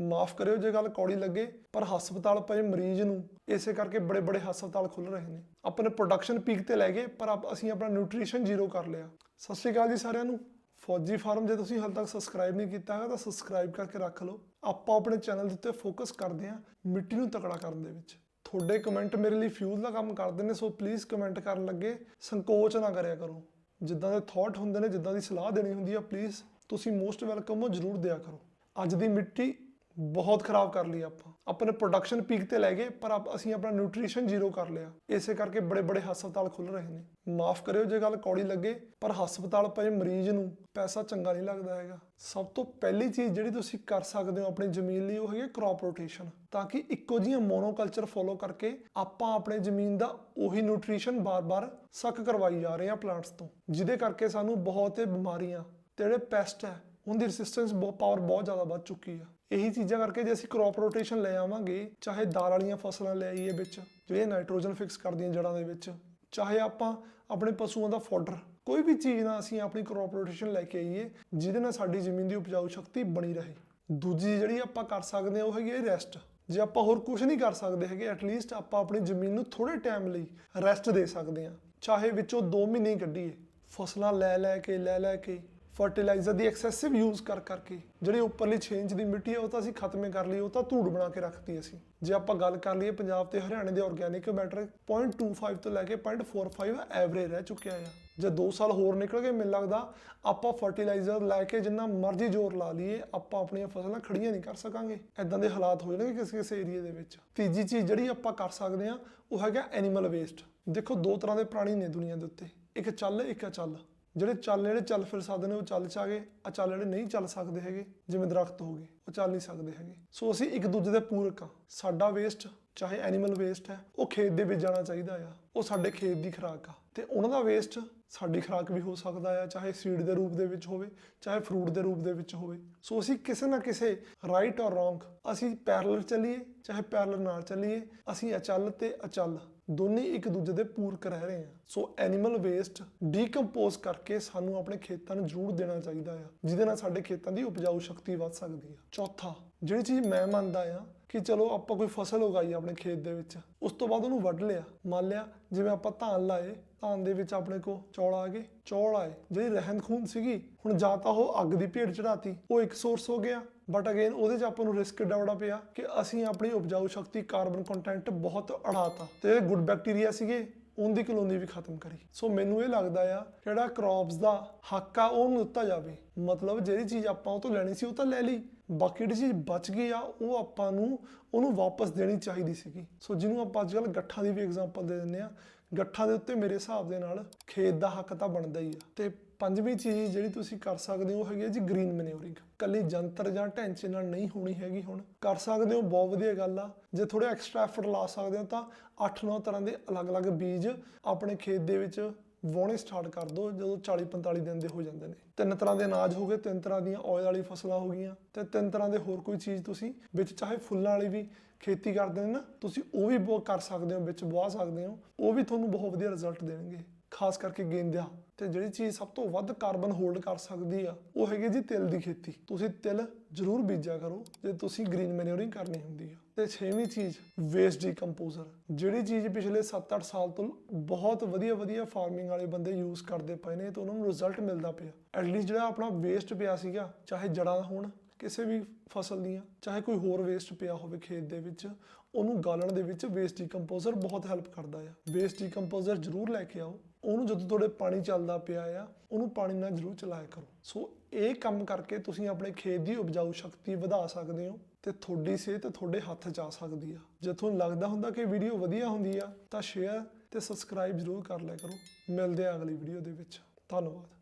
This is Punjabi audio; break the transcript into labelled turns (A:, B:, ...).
A: ਮਾਫ ਕਰਿਓ ਜੇ ਗੱਲ ਕੌੜੀ ਲੱਗੇ, ਪਰ ਹਸਪਤਾਲ ਪਏ ਮਰੀਜ਼ ਨੂੰ, ਇਸੇ ਕਰਕੇ ਬੜੇ ਬੜੇ ਹਸਪਤਾਲ ਖੁੱਲ ਰਹੇ ਨੇ। ਆਪਣੇ ਪ੍ਰੋਡਕਸ਼ਨ ਪੀਕ ਤੇ ਲੈ ਗਏ, ਪਰ ਆਪ- ਅਸੀਂ ਆਪਣਾ ਨਿਊਟ੍ਰੀਸ਼ਨ ਜ਼ੀਰੋ ਕਰ ਲਿਆ। ਸਤਿ ਸ਼੍ਰੀ ਅਕਾਲ ਜੀ ਸਾਰਿਆਂ ਨੂੰ। ਫੌਜੀ ਫਾਰਮ ਜੇ ਤੁਸੀਂ ਹਾਲ ਤੱਕ ਸਬਸਕ੍ਰਾਈਬ ਨਹੀਂ ਕੀਤਾ ਹੈਗਾ, ਤਾਂ ਸਬਸਕ੍ਰਾਈਬ ਕਰਕੇ ਰੱਖ ਲਓ। ਆਪਾਂ ਆਪਣੇ ਚੈਨਲ ਦੇ ਉੱਤੇ ਫੋਕਸ ਕਰਦੇ ਹਾਂ ਮਿੱਟੀ ਨੂੰ ਤਕੜਾ ਕਰਨ ਦੇ ਵਿੱਚ। ਤੁਹਾਡੇ ਕਮੈਂਟ ਮੇਰੇ ਲਈ ਫਿਊਜ਼ ਦਾ ਕੰਮ ਕਰਦੇ ਨੇ, ਸੋ ਪਲੀਜ਼ ਕਮੈਂਟ ਕਰਨ ਲੱਗੇ। ਸੰਕੋਚ ਨਾ ਕਰਿਆ ਕਰੋ। ਜਿੱਦਾਂ ਦੇ ਥਾਟ ਹੁੰਦੇ ਨੇ, ਜਿੱਦਾਂ ਦੀ ਸਲਾਹ ਦੇਣੀ ਹੁੰਦੀ ਆ ਪਲੀਜ਼ ਤੁਸੀਂ ਮੋਸਟ ਵੈਲਕਮ ਹੋ, ਜਰੂਰ ਦਿਆ ਕਰੋ। ਅੱਜ ਦੀ ਮਿੱਟੀ ਬਹੁਤ ਖਰਾਬ ਕਰ ਲਈ ਆਪਾਂ। ਆਪਣੇ ਪ੍ਰੋਡਕਸ਼ਨ ਪੀਕ ਤੇ ਲੈ ਗਏ, ਪਰ ਆਪ- ਅਸੀਂ ਆਪਣਾ ਨਿਊਟ੍ਰੀਸ਼ਨ ਜ਼ੀਰੋ ਕਰ ਲਿਆ। ਇਸੇ ਕਰਕੇ ਬੜੇ ਬੜੇ ਹਸਪਤਾਲ ਖੁੱਲ ਰਹੇ ਨੇ। ਮਾਫ ਕਰਿਓ ਜੇ ਗੱਲ ਕੌੜੀ ਲੱਗੇ, ਪਰ ਹਸਪਤਾਲ ਪਏ ਮਰੀਜ਼ ਨੂੰ ਪੈਸਾ ਚੰਗਾ ਨਹੀਂ ਲੱਗਦਾ ਹੈਗਾ। ਸਭ ਤੋਂ ਪਹਿਲੀ ਚੀਜ਼ ਜਿਹੜੀ ਤੁਸੀਂ ਕਰ ਸਕਦੇ ਹੋ ਆਪਣੀ ਜ਼ਮੀਨ ਲਈ, ਉਹ ਹੈਗੀ ਕ੍ਰੌਪ ਰੋਟੇਸ਼ਨ ਤਾਂ ਕਿ ਇੱਕੋ ਜਿਹੀਆਂ ਮੋਨੋਕਲਚਰ ਫੋਲੋ ਕਰਕੇ ਆਪਾਂ ਆਪਣੇ ਜ਼ਮੀਨ ਦਾ ਉਹੀ ਨਿਊਟ੍ਰੀਸ਼ਨ ਬਾਰ-ਬਾਰ ਸੱਕ ਕਰਵਾਈ ਜਾ ਰਹੇ ਹਾਂ ਪਲਾਂਟਸ ਤੋਂ। ਜਿਹਦੇ ਕਰਕੇ ਸਾਨੂੰ ਬਹੁਤ ਹੀ ਬਿਮਾਰੀਆਂ, ਤੇ ਜਿਹੜੇ ਪੈਸਟ ਹੈ ਉਹਦੀ ਰੈਸਿਸਟੈਂਸ ਬਹੁਤ ਪਾਵਰ ਬਹੁਤ ਜ਼ਿਆਦਾ ਵੱਧ ਚੁੱਕੀ ਆ। ਇਹੀ ਚੀਜ਼ਾਂ ਕਰਕੇ ਜੇ ਅਸੀਂ ਕ੍ਰੌਪ ਰੋਟੇਸ਼ਨ ਲੈ ਆਵਾਂਗੇ, ਚਾਹੇ ਦਾਲ ਵਾਲੀਆਂ ਫਸਲਾਂ ਲੈ ਆਈਏ ਵਿੱਚ ਜਿਹੜੀਆਂ ਨਾਈਟ੍ਰੋਜਨ ਫਿਕਸ ਕਰਦੀਆਂ ਜੜਾਂ ਦੇ ਵਿੱਚ, ਚਾਹੇ ਆਪਾਂ ਆਪਣੇ ਪਸ਼ੂਆਂ ਦਾ ਫੋਡਰ ਕੋਈ ਵੀ ਚੀਜ਼ ਨਾਲ ਅਸੀਂ ਆਪਣੀ ਕ੍ਰੌਪ ਰੋਟੇਸ਼ਨ ਲੈ ਕੇ ਆਈਏ, ਜਿਹਦੇ ਨਾਲ ਸਾਡੀ ਜ਼ਮੀਨ ਦੀ ਉਪਜਾਊ ਸ਼ਕਤੀ ਬਣੀ ਰਹੇ। ਦੂਜੀ ਜਿਹੜੀ ਆਪਾਂ ਕਰ ਸਕਦੇ ਹਾਂ, ਉਹ ਹੈਗੀ ਹੈ ਰੈਸਟ ਜੇ ਆਪਾਂ ਹੋਰ ਕੁਝ ਨਹੀਂ ਕਰ ਸਕਦੇ ਹੈਗੇ ਐਟਲੀਸਟ ਆਪਾਂ ਆਪਣੀ ਜ਼ਮੀਨ ਨੂੰ ਥੋੜੇ ਟਾਈਮ ਲਈ ਰੈਸਟ ਦੇ ਸਕਦੇ ਹਾਂ। ਚਾਹੇ ਵਿੱਚੋਂ 2 ਮਹੀਨੇ ਕੱਢੀਏ, ਫਸਲਾਂ ਲੈ ਲੈ ਕੇ, ਲੈ ਲੈ ਕੇ। ਫਰਟੀਲਾਈਜ਼ਰ ਦੀ ਐਕਸੈਸਿਵ ਯੂਜ਼ ਕਰ ਕਰਕੇ ਜਿਹੜੀ ਉੱਪਰਲੀ 6 ਇੰਚ ਦੀ ਮਿੱਟੀ ਹੈ ਉਹ ਤਾਂ ਅਸੀਂ ਖਤਮੇ ਕਰ ਲਈ, ਉਹ ਤਾਂ ਧੂੜ ਬਣਾ ਕੇ ਰੱਖਤੀ ਅਸੀਂ। ਜੇ ਆਪਾਂ ਗੱਲ ਕਰ ਲਈਏ ਪੰਜਾਬ ਤੇ ਹਰਿਆਣੇ ਦੇ ਆਰਗੇਨਿਕ ਮੈਟਰ 0.25 ਤੋਂ ਲੈ ਕੇ 0.45 ਐਵਰੇਜ ਰਹਿ ਚੁੱਕਿਆ ਆ। ਜੇ 2 ਸਾਲ ਹੋਰ ਨਿਕਲ ਗਏ, ਮੈਨੂੰ ਲੱਗਦਾ ਆਪਾਂ ਫਰਟੀਲਾਈਜ਼ਰ ਲੈ ਕੇ ਜਿੰਨਾ ਮਰਜ਼ੀ ਜ਼ੋਰ ਲਾ ਲਈਏ, ਆਪਾਂ ਆਪਣੀਆਂ ਫਸਲਾਂ ਖੜੀਆਂ ਨਹੀਂ ਕਰ ਸਕਾਂਗੇ। ਐਦਾਂ ਦੇ ਹਾਲਾਤ ਹੋ ਜਾਣਗੇ ਕਿਸੇ ਕਿਸੇ ਏਰੀਆ ਦੇ ਵਿੱਚ। ਤੀਜੀ ਚੀਜ਼ ਜਿਹੜੀ ਆਪਾਂ ਕਰ ਸਕਦੇ ਆ ਉਹ ਹੈਗਾ ਐਨੀਮਲ ਵੇਸਟ ਦੇਖੋ, ਦੋ ਤਰ੍ਹਾਂ ਦੇ ਪ੍ਰਾਣੀ ਨੇ ਦੁਨੀਆ ਦੇ ਉੱਤੇ। ਇੱਕ ਚੱਲ, ਇੱਕ ਅਚੱਲ। ਜਿਹੜੇ ਚੱਲ ਜਿਹੜੇ ਚੱਲ ਫਿਰ ਸਕਦੇ ਨੇ, ਉਹ ਚੱਲ ਚ ਆ ਗਏ। ਅਚਲ ਜਿਹੜੇ ਨਹੀਂ ਚੱਲ ਸਕਦੇ ਹੈਗੇ, ਜਿਵੇਂ ਦਰਖਤ ਹੋ ਗਏ, ਉਹ ਚੱਲ ਨਹੀਂ ਸਕਦੇ ਹੈਗੇ। ਸੋ ਅਸੀਂ ਇੱਕ ਦੂਜੇ ਦੇ ਪੂਰਕ ਆ ਸਾਡਾ ਵੇਸਟ ਚਾਹੇ ਐਨੀਮਲ ਵੇਸਟ ਹੈ, ਉਹ ਖੇਤ ਦੇ ਵਿੱਚ ਜਾਣਾ ਚਾਹੀਦਾ ਆ। ਉਹ ਸਾਡੇ ਖੇਤ ਦੀ ਖੁਰਾਕ ਆ। ਤੇ ਉਹਨਾਂ ਦਾ ਵੇਸਟ ਸਾਡੀ ਖੁਰਾਕ ਵੀ ਹੋ ਸਕਦਾ ਆ, ਚਾਹੇ ਸੀਡ ਦੇ ਰੂਪ ਦੇ ਵਿੱਚ ਹੋਵੇ, ਚਾਹੇ ਫਰੂਟ ਦੇ ਰੂਪ ਦੇ ਵਿੱਚ ਹੋਵੇ। ਸੋ ਅਸੀਂ ਕਿਸੇ ਨਾ ਕਿਸੇ ਰਾਈਟ ਔਰ ਰੋਂਗ ਅਸੀਂ ਪੈਰਲਲ ਚੱਲੀਏ, ਚਾਹੇ ਪੈਰਲਲ ਨਾਲ ਚੱਲੀਏ, ਅਸੀਂ ਅਚਲ ਤੇ ਅਚਲ ਦੋਨੇ ਇੱਕ ਦੂਜੇ ਦੇ ਪੂਰਕ ਰਹਿ ਰਹੇ ਆ। ਸੋ ਐਨੀਮਲ ਵੇਸਟ ਡੀਕੰਪੋਜ਼ ਕਰਕੇ ਸਾਨੂੰ ਆਪਣੇ ਖੇਤਾਂ ਨੂੰ ਜ਼ਰੂਰ ਦੇਣਾ ਚਾਹੀਦਾ ਆ, ਜਿਹਦੇ ਨਾਲ ਸਾਡੇ ਖੇਤਾਂ ਦੀ ਉਪਜਾਊ ਸ਼ਕਤੀ ਵੱਧ ਸਕਦੀ ਆ। ਚੌਥਾ, ਜਿਹੜੀ ਚੀਜ਼ ਮੈਂ ਮੰਨਦਾ ਆ ਕਿ ਚਲੋ ਆਪਾਂ ਕੋਈ ਫਸਲ ਉਗਾਈ ਆਪਣੇ ਖੇਤ ਦੇ ਵਿੱਚ, ਉਸ ਤੋਂ ਬਾਅਦ ਉਹਨੂੰ ਵੱਢ ਲਿਆ। ਮੰਨ ਲਿਆ, ਜਿਵੇਂ ਆਪਾਂ ਧਾਨ ਲਾਏ, ਧਾਨ ਦੇ ਵਿੱਚ ਆਪਣੇ ਕੋ ਚੌਲ ਆ ਗਏ, ਚੌਲ ਆਏ, ਜਿਹੜੀ ਰਹਿੰਦ ਖੂੰਦ ਸੀਗੀ, ਹੁਣ ਜਾਂ ਤਾਂ ਉਹ ਅੱਗ ਦੀ ਭੇਟ ਚੜਾਤੀ ਉਹ ਇੱਕ ਸੋਰਸ ਹੋ ਗਿਆ। ਬਟ ਅਗੇਨ ਉਹਦੇ 'ਚ ਆਪਾਂ ਨੂੰ ਰਿਸਕ ਡਾਉਣਾ ਪਿਆ ਕਿ ਅਸੀਂ ਆਪਣੀ ਉਪਜਾਊ ਸ਼ਕਤੀ ਕਾਰਬਨ ਕੰਟੈਂਟ ਬਹੁਤ ਅੜਾਤਾ। ਤੇ ਜਿਹੜੇ ਗੁੱਡ ਬੈਕਟੀਰੀਆ ਸੀਗੇ, ਉਹਦੀ ਕਲੋਨੀ ਵੀ ਖਤਮ ਕਰੀ। ਸੋ ਮੈਨੂੰ ਇਹ ਲੱਗਦਾ ਆ, ਜਿਹੜਾ ਕ੍ਰੌਪਸ ਦਾ ਹੱਕ ਆ, ਉਹ ਉਹਨੂੰ ਦਿੱਤਾ ਜਾਵੇ। ਮਤਲਬ ਜਿਹੜੀ ਚੀਜ਼ ਆਪਾਂ ਉਹ ਤੋਂ ਲੈਣੀ ਸੀ, ਉਹ ਤਾਂ ਲੈ ਲਈ। ਬਾਕੀ ਜਿਹੜੀ ਚੀਜ਼ ਬਚ ਗਈ ਆ, ਉਹ ਆਪਾਂ ਨੂੰ, ਉਹਨੂੰ ਵਾਪਸ ਦੇਣੀ ਚਾਹੀਦੀ ਸੀਗੀ। ਸੋ ਜਿਹਨੂੰ ਆਪਾਂ ਅੱਜ ਕੱਲ੍ਹ ਗੱਠਾਂ ਦੀ ਵੀ ਐਗਜ਼ਾਮਪਲ ਦੇ ਦਿੰਦੇ ਆ, ਗੱਠਾਂ ਦੇ ਉੱਤੇ ਮੇਰੇ ਹਿਸਾਬ ਦੇ ਨਾਲ ਖੇਤ ਦਾ ਹੱਕ ਤਾਂ ਬਣਦਾ ਹੀ ਆ। ਤੇ ਪੰਜਵੀਂ ਚੀਜ਼ ਜਿਹੜੀ ਤੁਸੀਂ ਕਰ ਸਕਦੇ ਹੋ ਉਹ ਹੈਗੀ ਹੈ ਜੀ ਗ੍ਰੀਨ ਮੈਨਿਊਰਿੰਗ ਕੱਲੀ ਜੰਤਰ ਜਾਂ ਢਾਂਚੇ ਨਾਲ ਨਹੀਂ ਹੋਣੀ ਹੈਗੀ ਹੁਣ। ਕਰ ਸਕਦੇ ਹੋ, ਬਹੁਤ ਵਧੀਆ ਗੱਲ ਆ। ਜੇ ਥੋੜੇ ਐਕਸਟਰਾ ਐਫਰਟ ਲਾ ਸਕਦੇ ਹੋ ਤਾਂ 8-9 ਤਰ੍ਹਾਂ ਦੇ ਅਲੱਗ-ਅਲੱਗ ਬੀਜ ਆਪਣੇ ਖੇਤ ਦੇ ਵਿੱਚ ਵਾਉਣੇ ਸਟਾਰਟ ਕਰ ਦਿਓ, ਜਦੋਂ 40-45 ਦਿਨ ਦੇ ਹੋ ਜਾਂਦੇ ਨੇ। ਤਿੰਨ ਤਰ੍ਹਾਂ ਦੇ ਅਨਾਜ ਹੋ ਗਏ, ਤਿੰਨ ਤਰ੍ਹਾਂ ਦੀਆਂ ਆਇਲ ਵਾਲੀ ਫਸਲਾਂ ਹੋ ਗਈਆਂ ਤੇ ਤਿੰਨ ਤਰ੍ਹਾਂ ਦੇ ਹੋਰ ਕੋਈ ਚੀਜ਼ ਤੁਸੀਂ ਵਿੱਚ ਚਾਹੇ ਫੁੱਲਾਂ ਵਾਲੀ ਵੀ ਖੇਤੀ ਕਰਦੇ ਨੇ ਨਾ, ਤੁਸੀਂ ਉਹ ਵੀ ਬਹੁਤ ਕਰ ਸਕਦੇ ਹੋ, ਵਿੱਚ ਵਾਹ ਸਕਦੇ ਹੋ, ਉਹ ਵੀ ਤੁਹਾਨੂੰ ਬਹੁਤ ਵਧੀਆ ਰਿਜ਼ਲਟ ਦੇਣਗੇ। ਖਾਸ ਕਰਕੇ ਗੇਂਦਿਆ, ਤੇ ਜਿਹੜੀ ਚੀਜ਼ ਸਭ ਤੋਂ ਵੱਧ ਕਾਰਬਨ ਹੋਲਡ ਕਰ ਸਕਦੀ ਆ, ਉਹ ਹੈਗੀ ਜੀ ਤਿਲ ਦੀ ਖੇਤੀ। ਤੁਸੀਂ ਤਿਲ ਜ਼ਰੂਰ ਬੀਜਿਆ ਕਰੋ, ਜੇ ਤੁਸੀਂ ਗ੍ਰੀਨ ਮੈਨਿਊਰਿੰਗ ਕਰਨੀ ਹੁੰਦੀ ਆ। ਤੇ ਛੇਵੀਂ ਚੀਜ਼ ਵੇਸਟ ਡੀਕੰਪੋਜ਼ਰ ਜਿਹੜੀ ਚੀਜ਼ ਪਿਛਲੇ 7-8 ਸਾਲ ਤੋਂ ਬਹੁਤ ਵਧੀਆ ਵਧੀਆ ਫਾਰਮਿੰਗ ਵਾਲੇ ਬੰਦੇ ਯੂਜ਼ ਕਰਦੇ ਪਏ ਨੇ, ਤੇ ਉਹਨਾਂ ਨੂੰ ਰਿਜ਼ਲਟ ਮਿਲਦਾ ਪਿਆ। ਐਟਲੀਸਟ ਜਿਹੜਾ ਆਪਣਾ ਵੇਸਟ ਪਿਆ ਸੀਗਾ, ਚਾਹੇ ਜੜਾਂ ਹੋਣ, ਕਿਸੇ ਵੀ ਫਸਲ ਦੀਆਂ, ਚਾਹੇ ਕੋਈ ਹੋਰ ਵੇਸਟ ਪਿਆ ਹੋਵੇ ਖੇਤ ਦੇ ਵਿੱਚ, ਉਹਨੂੰ ਗਾਲਣ ਦੇ ਵਿੱਚ ਵੇਸਟ ਡੀਕੰਪੋਜ਼ਰ ਬਹੁਤ ਹੈਲਪ ਕਰਦਾ ਆ। ਵੇਸਟ ਡੀਕੰਪੋਜ਼ਰ ਜ਼ਰੂਰ ਲੈ ਕੇ ਆਓ। ਉਹਨੂੰ ਜਦੋਂ ਤੁਹਾਡੇ ਪਾਣੀ ਚੱਲਦਾ ਪਿਆ ਆ, ਉਹਨੂੰ ਪਾਣੀ ਨਾਲ ਜ਼ਰੂਰ ਚਲਾਇਆ ਕਰੋ। ਸੋ ਇਹ ਕੰਮ ਕਰਕੇ ਤੁਸੀਂ ਆਪਣੇ ਖੇਤ ਦੀ ਉਪਜਾਊ ਸ਼ਕਤੀ ਵਧਾ ਸਕਦੇ ਹੋ ਤੇ ਤੁਹਾਡੀ ਸਿਹਤ ਤੁਹਾਡੇ ਹੱਥ 'ਚ ਆ ਸਕਦੀ ਆ। ਜੇ ਤੁਹਾਨੂੰ ਲੱਗਦਾ ਹੁੰਦਾ ਕਿ ਵੀਡੀਓ ਵਧੀਆ ਹੁੰਦੀ ਆ, ਤਾਂ ਸ਼ੇਅਰ ਤੇ ਸਬਸਕ੍ਰਾਈਬ ਜ਼ਰੂਰ ਕਰ ਲਿਆ ਕਰੋ। ਮਿਲਦੇ ਆ ਅਗਲੀ ਵੀਡੀਓ ਦੇ ਵਿੱਚ। ਧੰਨਵਾਦ।